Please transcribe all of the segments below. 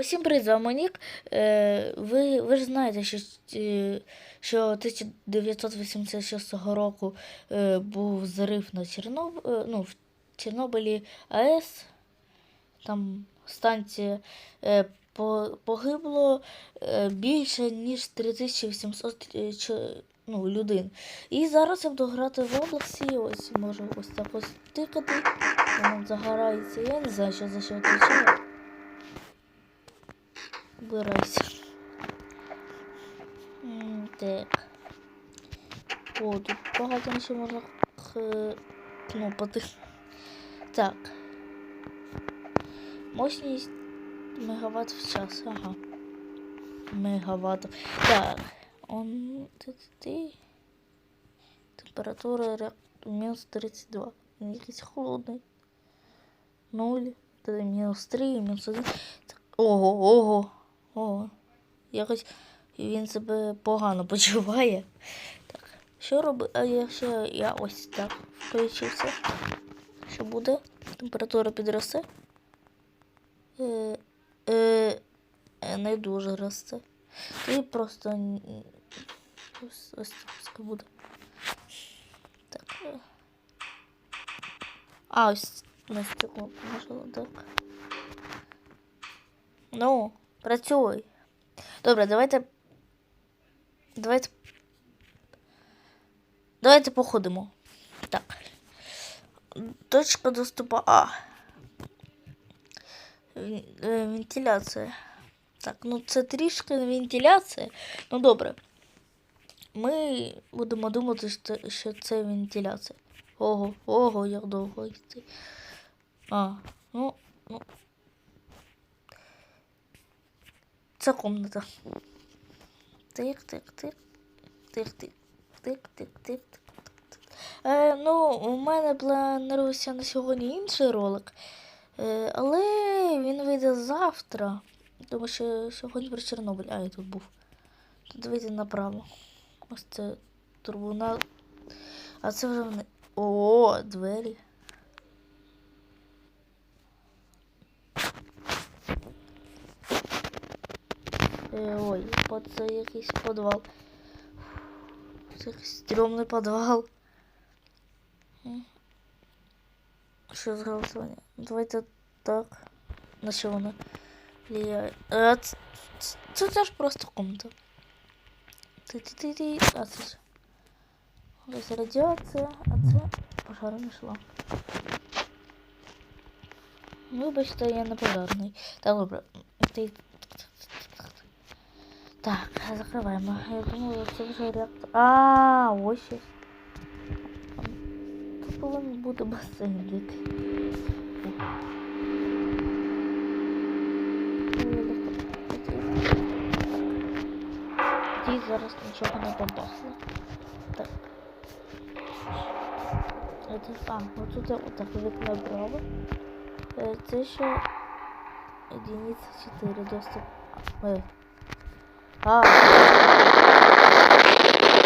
Усім привіт, з вами. Е, ви, ви ж знаєте, що, е, що 1986 року е, був зрив на Черноб... е, ну, в Чорнобилі АЕС. Там станція по, погибло більше, ніж 3800 е, ну, людей. І зараз я буду грати в Роблоксі. Ось можу ось так ось тикати. Воно загорається. Я не знаю, що за що відповідає. Убирайся. М, Так. О, тут багато ще можна кнопати. Так. Мощність мегаватт в час. Ага. Мегаватт. Так. Он. Температура мінус 32. Він якийсь холодний. 0, тоді мінус 3, мінус 1. Ого, ого. Ого. Якось він себе погано почуває. Так. Що робити? А якщо я ось так включився? Що буде? Температура підросте? Е, е, е, не дуже росте. І просто ось, ось так буде. Так. е. А, ось на стекло положила, так. Ну, працюй. Добре, давайте. Давайте. Давайте походимо. Так. Точка доступу А. Е, Вентиляція. Так, ну це трішки вентиляція. Ну добре. Ми будемо думати, що це вентиляція. Ого, ого, як довго йти. А, ну, ну. Це комната. Тик, тик, тик. Тик, тик, тик, тик, тик, тик. тик. Е, ну, у мене планувався на сьогодні інший ролик. Е, але він вийде завтра. Тому що сьогодні про Чорнобиль. А, я тут був. Тут вийде направо. Ось це турбунал. А це вже вони. О, двері. Ой, по- це якийсь підвал. Це якийсь стрьомний підвал. М. Що з голосування? Давайте так. На що воно влияє? Е, ц- ц- Це теж просто комната. Ти-ти-ти-ти. А це ж. Ось радіація, а це пожарна шла. Вибачте, я не пожарний. Так, добре. Так, закриваємо. Я думаю, це вже реактор. А, ось щось. Тут повинен бути басейн який. Ті зараз нічого не побачили. Так. Це, а, отут отак вікно право. Е, Це ще единиця 4 доступ. А, е. А.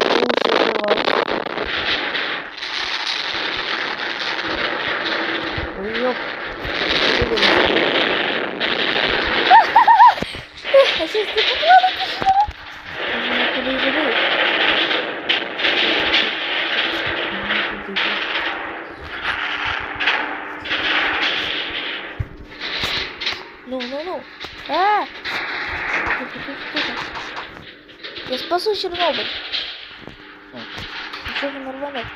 Уші відкриваю. Ой, ёп. А сейчас ты попала пошла? Куди йди? Ну, ну, ну. А! Тихо, тихо, тихо. Я спасу Чернобыль. О, Ничего не рванет.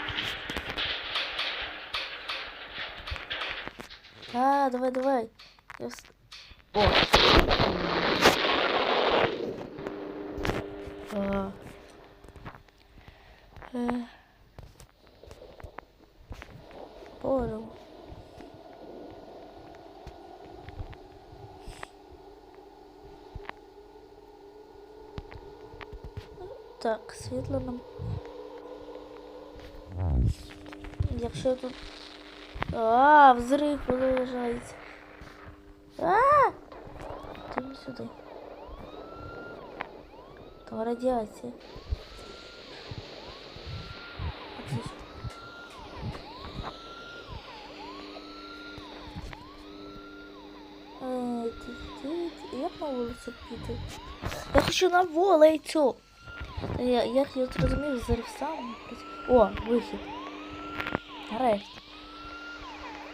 А, давай, давай. Я вс- О. А. Е. Так, світло нам. Якщо тут. А, взрив виражається. А! Ти не сюди. Там радіація. Е, Як на вулицю піти? Я хочу на вулицю. Я, як я зрозумів, зараз сам. О, вихід. Нарешті.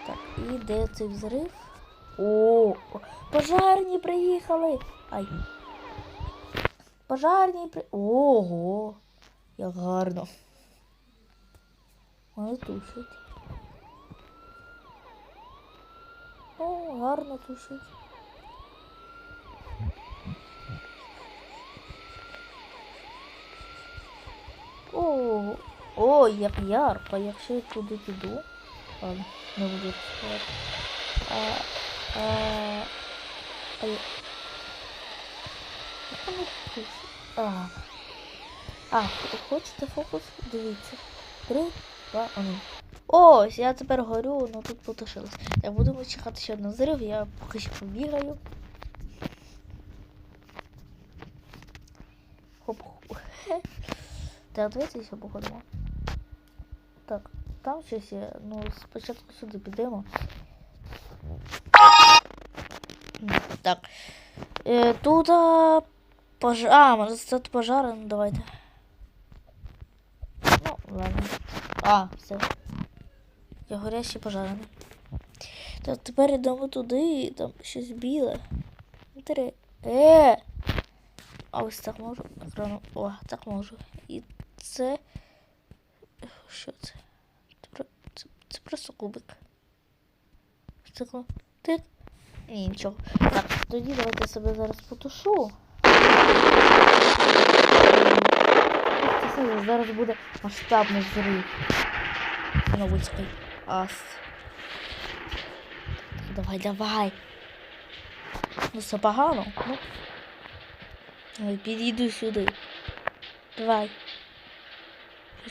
Так, і де цей взрив? О, пожарні приїхали. Ай. Пожарні при. Ого! Як гарно. Вони тушать. О, гарно тушать. О, як ярко, якщо я туди піду. Ладно, не буду сказати. А, а, а, я-? А, а, хочете фокус? Дивіться. Три, два, один. Ось, я тепер горю, ну тут потушилось. Так, будемо чекати ще один взрив, я поки що побігаю. Хоп-хоп. Так, давайте ще походимо. Так, там щось є. Ну, спочатку сюди підемо. Так. Е, тут а, пож... А, може тут пожари, ну давайте. Ну, ладно. А, все. Я горящий пожарений. Так, тепер йдемо туди, і там щось біле. Три. Е! А ось так можу. Екрану. О, так можу. І це. Що це? Це, це, просто кубик. Стекло. Тик. Ні, нічого. Так, тоді давайте я себе зараз потушу. Зараз буде масштабний взрив. Новицький ас. Так, давай, давай. Ну, це погано. Ну. Підійду сюди. Давай.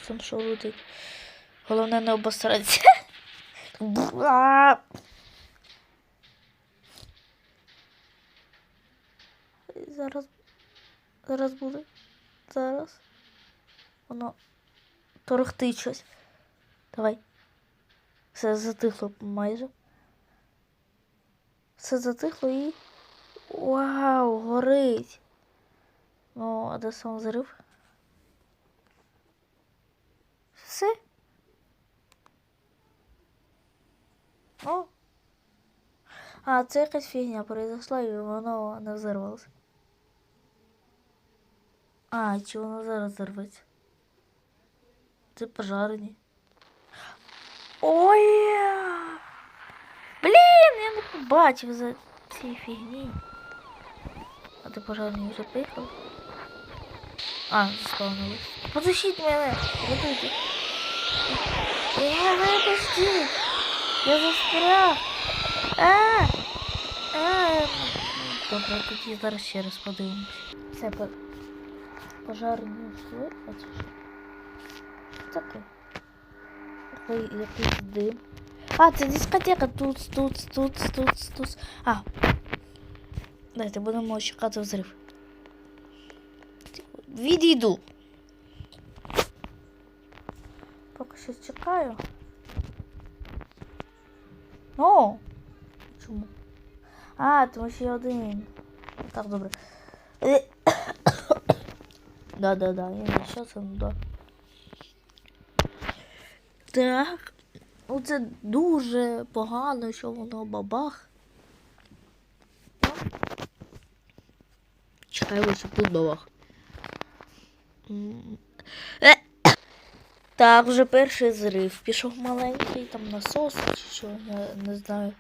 Там що летить. Головне не обосратися. Зараз. Зараз буде. Зараз. Воно торохтить щось. Давай. Все затихло майже. Все затихло і. Вау, горить. Ну, а де сам взрив? Все. О. А, це якась фігня произошла і воно не взорвалося. А, чи воно зараз взорветься? Це пожарені. Ой! Блін, я не побачив за цією фігні. А ти пожарні вже приїхав? А, заспавнили. Подушіть мене! Рятуйте! Я випустіть! Я застряг! А! А! Добре, тоді зараз ще раз подивимось. Все, по... пожарні йшли, а це що? Що таке? Який, якийсь дим. А, це дискотека. Тут, тут, тут, тут, тут. А. Дайте, будемо чекати взрив. Відійду. Поки що чекаю. О! Чому? А, тому що я один. Так, добре. Е, Да-да-да, я не що це, ну да. Так. Ну це дуже погано, що воно бабах. Чекаємо, щоб тут бабах. Е! Так, вже перший зрив. Пішов маленький, там насос чи що, я не знаю.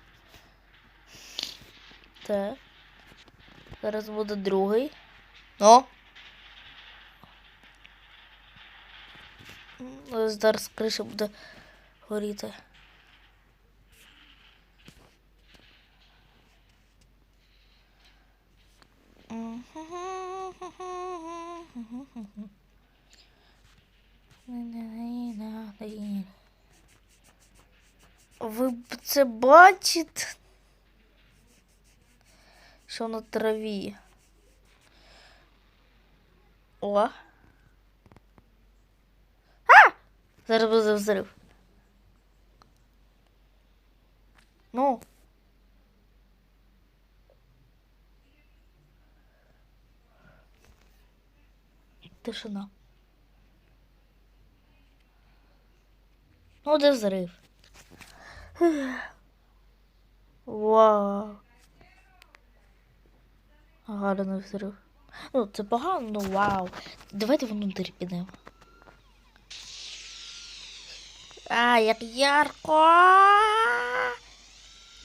Так. Зараз буде другий. О! Зараз криша буде горіти. це бачить, що на траві. О. А! Зараз буде взрив. Ну. Тишина. Ну, де взрив? Вау. Гарний взрив. Ну, це погано, ну вау. Давайте внутрі підемо. А, як ярко.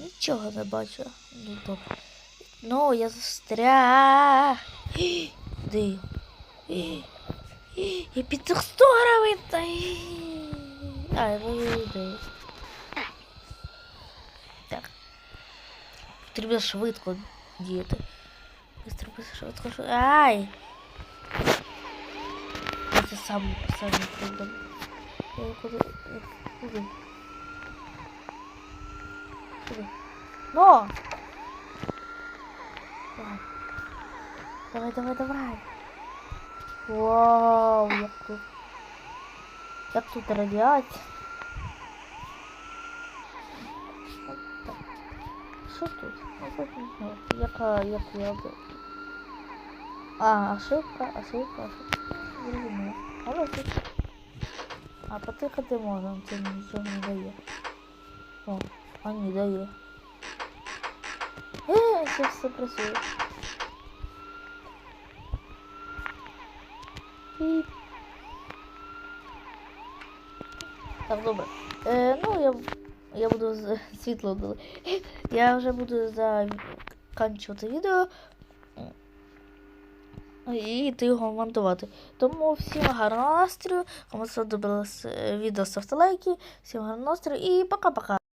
Нічого не бачу. Ну, добре. Ну, я застряг. Де? Я під текстурами. Та... А, я вийду. Потрібно швидко діяти. Быстро, быстро, швидко, швидко. Ай! Це сам, сам придумав. Я куди? Куди? Куди? Но! Давай, давай, давай, давай. Вау, як тут. Як тут радіація. Що тут? Яка, як я би. А, ошибка, ошибка, ошибка. Зрозуміло. Але тут. А потикати можна, це нічого не дає. О, а не дає. Е, це все працює. Піп. Так, добре. Е, ну, я, я буду світло дали. Я вже буду заканчувати відео. І ти його монтувати. Тому всім гарного настрою. Кому сподобалось е, відео, ставте лайки. Всім гарного настрою і пока-пока.